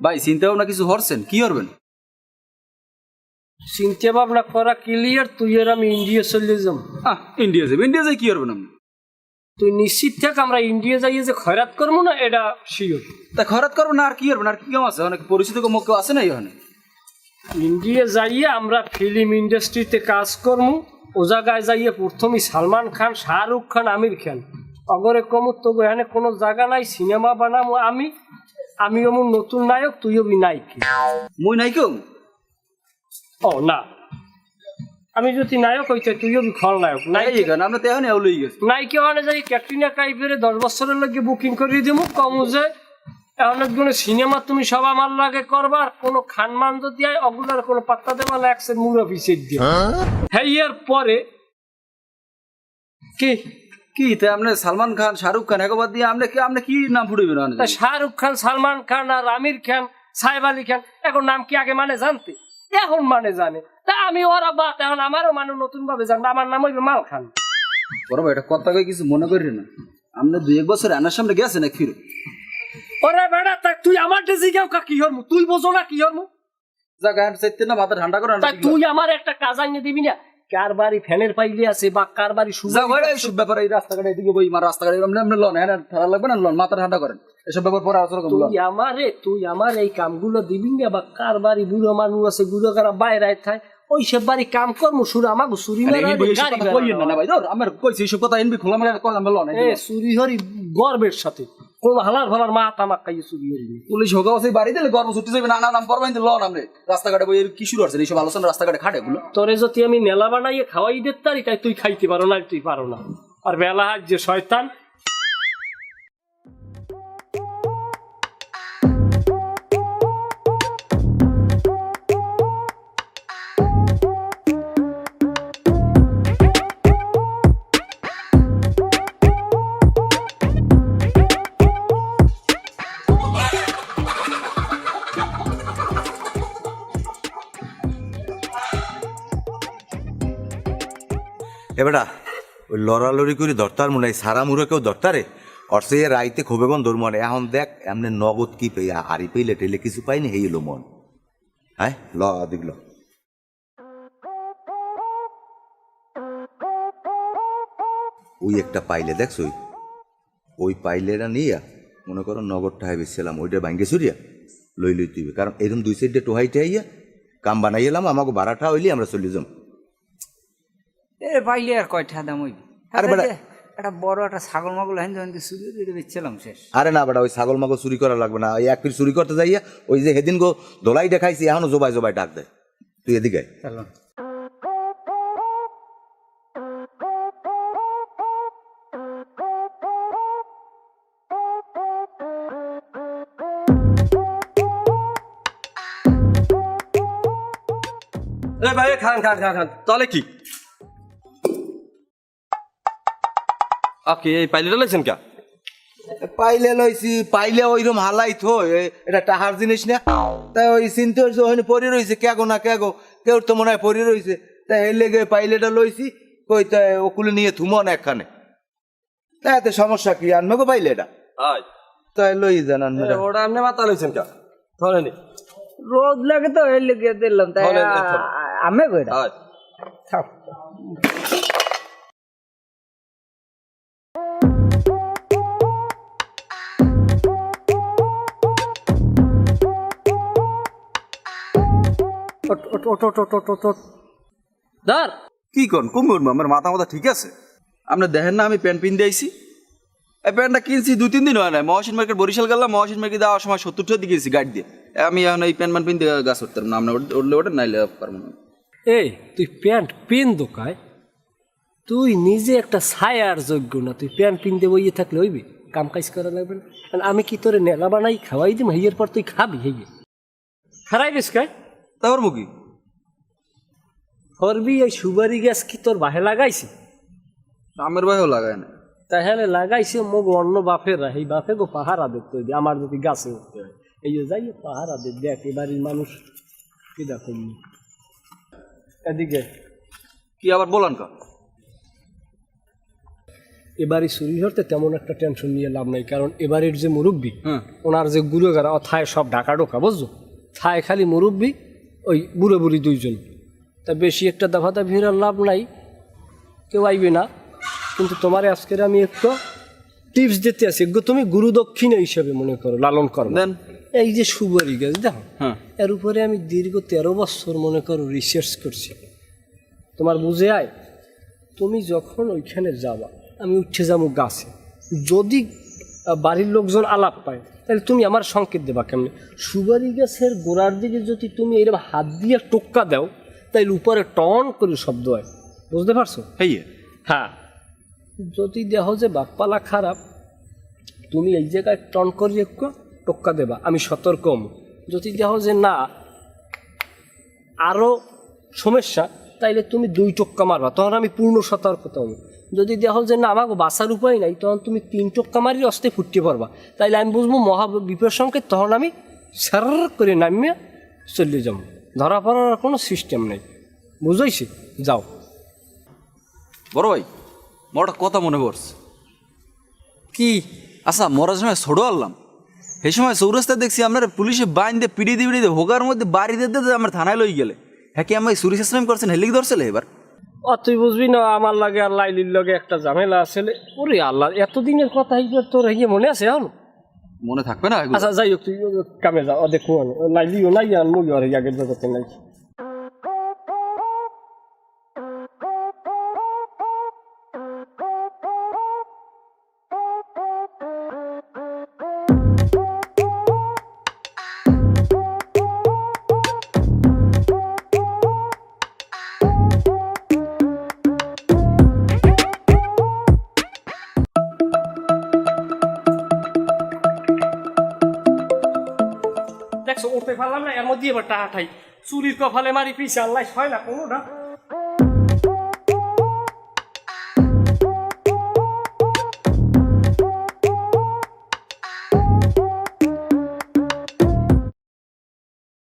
ভাই চিন্তা ভাবনা কিছু হরছেন কি করবেন? চিন্তা ভাবনা করা ক্লিয়ার তুই আর আমি ইন্ডিয়া চলে যাম আহ ইন্ডিয়া যাবে। ইন্ডিয়া যাই কি করবেন আপনি? তুই নিশ্চিত থাক আমরা ইন্ডিয়া যাইয়ে যে খয়রাত করব না এটা শিওর তা খরাত করবেন না আর কি করবেন? আর কি কাম আছে? অনেক পরিচিত মুখ কেউ আছে না এখানে? ইন্ডিয়া যাইয়ে আমরা ফিল্ম ইন্ডাস্ট্রিতে কাজ করব। ও জায়গায় যাইয়ে প্রথমে সালমান খান শাহরুখ খান আমির খান। অগরে কমু তো এখানে কোনো জায়গা নাই সিনেমা বানাবো আমি। আমি অমন নতুন নায়ক তুই অবি নায়ক। মুই নাই কেউ ও না। আমি যদি নায়ক হইতে তুই অবি খলনায়ক নাই নায়ক এখানে আমরা তো এখন এগুলোই গেছি। নাইকে ওখানে যাই ক্যাটরিনা কাইফের দশ বছরের লাগে বুকিং করে দিব কম যে এখন একজনের সিনেমা তুমি সব আমার লাগে করবার কোনো খানমান যদি হয় অগুলার কোনো পাত্তা দেবা না একসের মুরব্বী সেট দিয়ে হ্যাঁ এর পরে কি? কি তা আপনি সালমান খান শাহরুখ খান একবার দিয়ে আপনি কি আপনি কি নাম ফুটবেন তা শাহরুখ খান সালমান খান আর আমির খান সাহেব আলী খান এখন নাম কি আগে মানে জানতে? এখন মানে জানে। তা আমি ওরা বাদ এখন আমারও মানে নতুন ভাবে জানবে আমার নাম হইবে মাল খান। বড় এটা কথা কই কিছু মনে করি না। আপনি দুই এক বছর আনার সামনে গেছে না ফিরে? ওরে বেড়া তা তুই আমার ডেজি কেউ কি হরমু? তুই বোঝো না কি হরমু? যা গান চাইতে না মাথা ঠান্ডা করে তুই আমার একটা কাজ আনিয়ে দিবি না? কার বাড়ি ফ্যানের পাইলে আছে বা কার বাড়ি সুযোগ এইসব ব্যাপার এই রাস্তাঘাটে এদিকে বই মার রাস্তাঘাটে আপনি লন হ্যাঁ ঠান্ডা লাগবে না লন মাথা ঠান্ডা করেন। এসব ব্যাপার পরে আলোচনা করব তুই আমারে তুই আমার এই কামগুলো দিবি না বা কার বাড়ি বুড়ো মানুষ আছে বুড়ো কারা বাইরে থায় ওই সব বাড়ি কাম করমু সুর আমাকে চুরি না না আমার কইছি এসব কথা এনবি খোলা মারা কথা আমরা লন এ চুরি হরি গর্বের সাথে। কোন হালার ভালার মা তামাক খাইয়ে চুরি হরি পুলিশ হোক আছে বাড়ি দিলে গর্ব ছুটি যাবে না না নাম করবেন আপনি রাস্তাঘাটে বই এর কি শুরু হচ্ছে এইসব আলোচনা রাস্তাঘাটে খাটে তোরে যদি আমি মেলা বানাইয়ে খাওয়াই দিতে পারি তাই তুই খাইতে পারো না তুই পারো না। আর বেলা যে শয়তান এবারা ওই লড়ালড়ি করে ধরতার মনে হয় সারা মুড়ে কেউ ধরতারে অর্থে রাইতে খুবেগন ধর মনে, এখন দেখ, এমনি নগদ কি পেয়ে হারি পেইলে টেলে কিছু পাইনি, হেই এলো মন। হ্যাঁ ল দেখল ওই একটা পাইলে, দেখছ ওই? ওই পাইলেটা নিয়া, মনে করো নগদটা হাই বেছিলাম ওইটা ভাঙ্গে চুরিয়া লই লই তুইবে কারণ এরকম দুই সাইডে টোহাইতে আইয়া, কাম বানাই এলাম আমাকে বারাটা হইলি আমরা চলে যাম এ পাইলে আর কয়টা দাম হইবে আরে বেটা- একটা বড় একটা ছাগল মাগল হেন যখন চুরি দিয়ে বেচছিলাম শেষ। আরে না বেটা ওই ছাগল মাগল চুরি করা লাগবে না। ওই এক পিস চুরি করতে যাইয়া ওই যে সেদিন গো দোলাই দেখাইছি এখনও জোবাই জোবাই ডাক দেয়। তুই এদিকে। চলো। ভাই খান খান খান খান। তাহলে কি? আপনি এই পাইলেটা লাইছেন কা পাইলে লইছি পাইলে ওইরকম হালাই থো এটা টাহার জিনিস না তাই ওই চিনতে হয়েছে ওখানে পরি রয়েছে কেগো না কেগো কেউ তো মনে হয় পরি রয়েছে তাই এর লেগে পাইলেটা লইছি কই তাই ওকুলে নিয়ে থুমো না একখানে তাই এতে সমস্যা কি আনবে গো পাইলে এটা আয় তাই লই যান আনবে ওটা আপনি মাথা লাইছেন কা ধরেনি রোদ লাগে তো এই লেগে দিলাম তাই আমি কইরা ওট ওট ওট ওট কি কন? কুমুর আমার মাথা মাথা ঠিক আছে? আপনি দেখেন না আমি প্যান্ট পিন দিয়েছি এই প্যান্টটা কিনছি দু তিন দিন হয় না মহাসিন মার্কেট বরিশাল গেলাম মহাসিন মার্কেট যাওয়ার সময় সত্তর টাকা দিয়ে গেছি গাড়ি দিয়ে। আমি এখন এই প্যান্ট মান পিন দিয়ে গাছ উঠতাম না। আমরা উঠলে ওটা নাইলে পারব না। এই তুই প্যান্ট পিন দোকায় তুই নিজে একটা ছায়ার যোগ্য না। তুই প্যান্ট পিন দেবো ইয়ে থাকলে হইবি। কাম কাজ করা লাগবে না। আমি কি তোরে নেলা বানাই খাওয়াই দিম? হেয়ের পর তুই খাবি হেয়ে খারাই বেশ কায়। তারপর মুখী করবি এই সুবারি গ্যাস কি তোর বাহে লাগাইছে? আমের ভাইও লাগায় না তাহলে লাগাইছে মোক অন্য বাপেরা এই বাপে গো পাহারা দেখতে হইবে আমার যদি গাছে উঠতে হয়। এই যে যাই পাহারা দেখ দেখ এ বাড়ির মানুষ কি দেখুন এদিকে। কি আবার বলান কা? এবারে চুরি ধরতে তেমন একটা টেনশন নিয়ে লাভ নাই কারণ এবারের যে মুরব্বী হ্যাঁ। ওনার যে গুরুগারা থায় সব ঢাকা ঢোকা বুঝছ? থায় খালি মুরব্বী ওই বুড়ো বুড়ি দুইজন। তা বেশি একটা দাফাতা ভিড়ার লাভ নাই। কেউ আইবে না। কিন্তু তোমার আজকের আমি একটু টিপস দিতে আছি। এগুলো তুমি গুরু দক্ষিণা হিসাবে মনে করো লালন করো। দেন। এই যে সুবারি গাছ দেখো। হ্যাঁ। এর উপরে আমি দীর্ঘ তেরো বছর মনে করো রিসার্চ করছি। তোমার বুঝে আয় তুমি যখন ওইখানে যাবা আমি উঠে যাব গাছে। যদি বাড়ির লোকজন আলাপ পায় তাহলে তুমি আমার সংকেত দেবা কেমনে? সুবারি গাছের গোড়ার দিকে যদি তুমি এরকম হাত দিয়ে টোক্কা দাও তাহলে উপরে টন করে শব্দ হয়। বুঝতে পারছ? হেই হ্যাঁ। যদি দেহ যে বাপ্পালা খারাপ তুমি এই জায়গায় টন করে একটু টোক্কা দেবা। আমি সতর্ক হম। যদি দেহ যে না আরও সমস্যা তাইলে তুমি দুই টোক্কা মারবা। তখন আমি পূর্ণ সতর্কতা হম যদি দেহ যে না আমাকে বাঁচার উপায় নাই তখন তুমি তিন টোক্কা মারি অস্তে ফুটতে পারবা তাইলে আমি বুঝব মহা বিপদ সংকেত তখন আমি সার করে নামিয়ে চলে যাব। ধরা পড়ার কোনো সিস্টেম নেই। বুঝাইছি? যাও। বড় ভাই মোর একটা কথা মনে পড়ছে। কি? আচ্ছা মরার সময় ছোটো আনলাম সেই সময় চৌরাস্তা দেখছি আপনার পুলিশে বাইন দিয়ে পিড়ি দিয়ে পিড়ি দিয়ে হোকার মধ্যে বাড়ি দিতে দিতে আমার থানায় লই গেলে। হ্যাঁ কি আমি সুরি সিস্টেম করছেন? হেলিক ধরছিল এবার? ও তুই বুঝবি না আমার লাগে আর লাইলির লগে একটা ঝামেলা আছে ওরে আল্লাহ এতদিনের কথা তোর ইয়ে মনে আছে এখন? মনে থাকবে না? আচ্ছা যাই হোক, তুই কামে যা দেখো লাইলিও নাই আর মুই আর আগের জগতে নাই পারলাম না, এর মধ্যে এবার টাকা ঠাই। চুরির কপালে মারি পিছিয়ে আল্লাহ হয় না কোনোটা